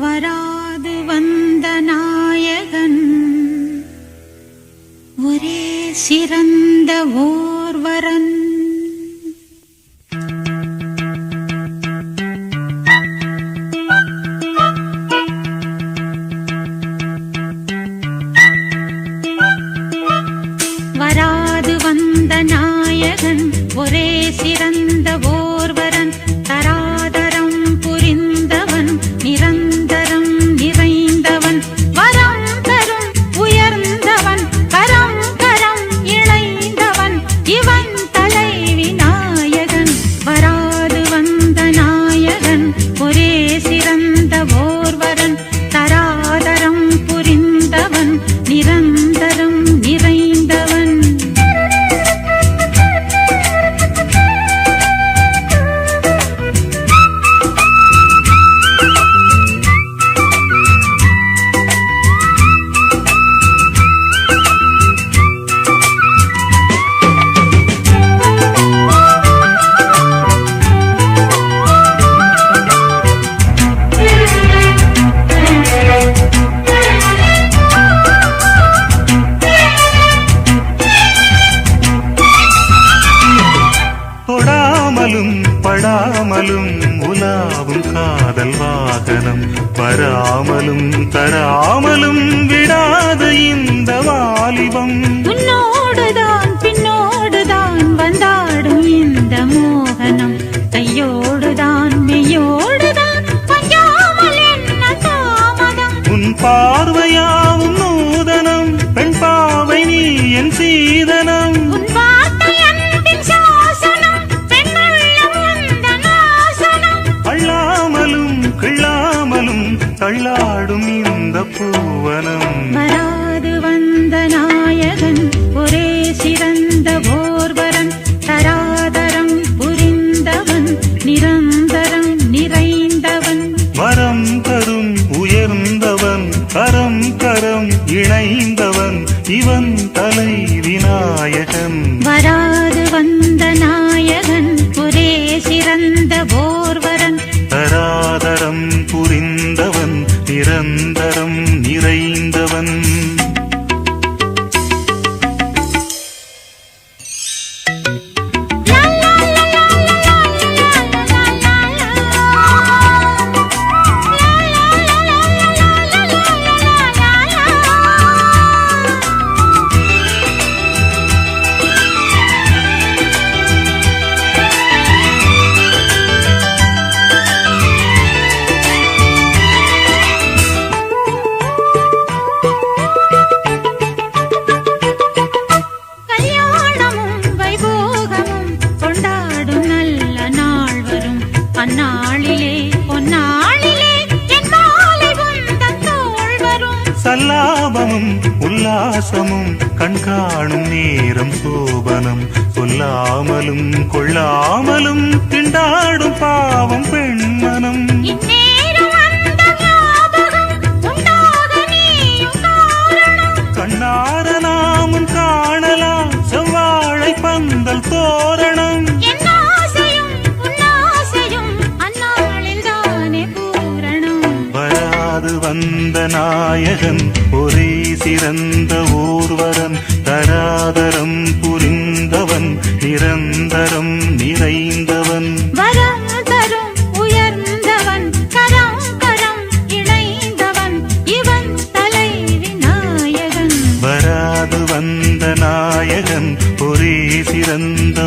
வராது வந்த நாயகன். ஒரே சிறந்த ஓர்வரன். வராது வந்த நாயகன். ஒரே சிறந்த ஓர் படாமலும் உலாவும் காதல் வாகனம். வராமலும் தராமலும் விடாத இந்த வாலிபம். உன்னோடுதான் பின்னோடுதான் வந்தாடும் இந்த மோகனம். கையோடுதான் மெய்யோடுதான் உன் பார்வையாவும் நூதனம் பெண் பாவை நீ என் சீதனம். தள்ளாடும் இந்த பூவனம். வராது வந்த நாயகன் ஒரே சிறந்த ஓர்வரன் தராதரம் புரிந்தவன் நிரந்தரம் நிறைந்தவன். வரம் தரும் உயர்ந்தவன் கரம் கரம் இணைந்தவன் இவன் நிறைந்தவன் அந்நாளிலே பொன்னாளிலே என் சல்லாபமும் உல்லாசமும் கண்காணும் நேரம் சோபனம். சொல்லாமலும் கொள்ளாமலும் திண்டாடும் பாவம் பெண்மனம். வராது வந்த நாயகன் ஒரே சிறந்த ஊர்வரன் தராதரம் புரிந்தவன் நிரந்தரம் நிறைந்தவன். வரம் தரும் உயர்ந்தவன் கரம் கரம் இணைந்தவன் இவன் தலை விநாயகன் வராது வந்த நாயகன் ஒரே சிறந்த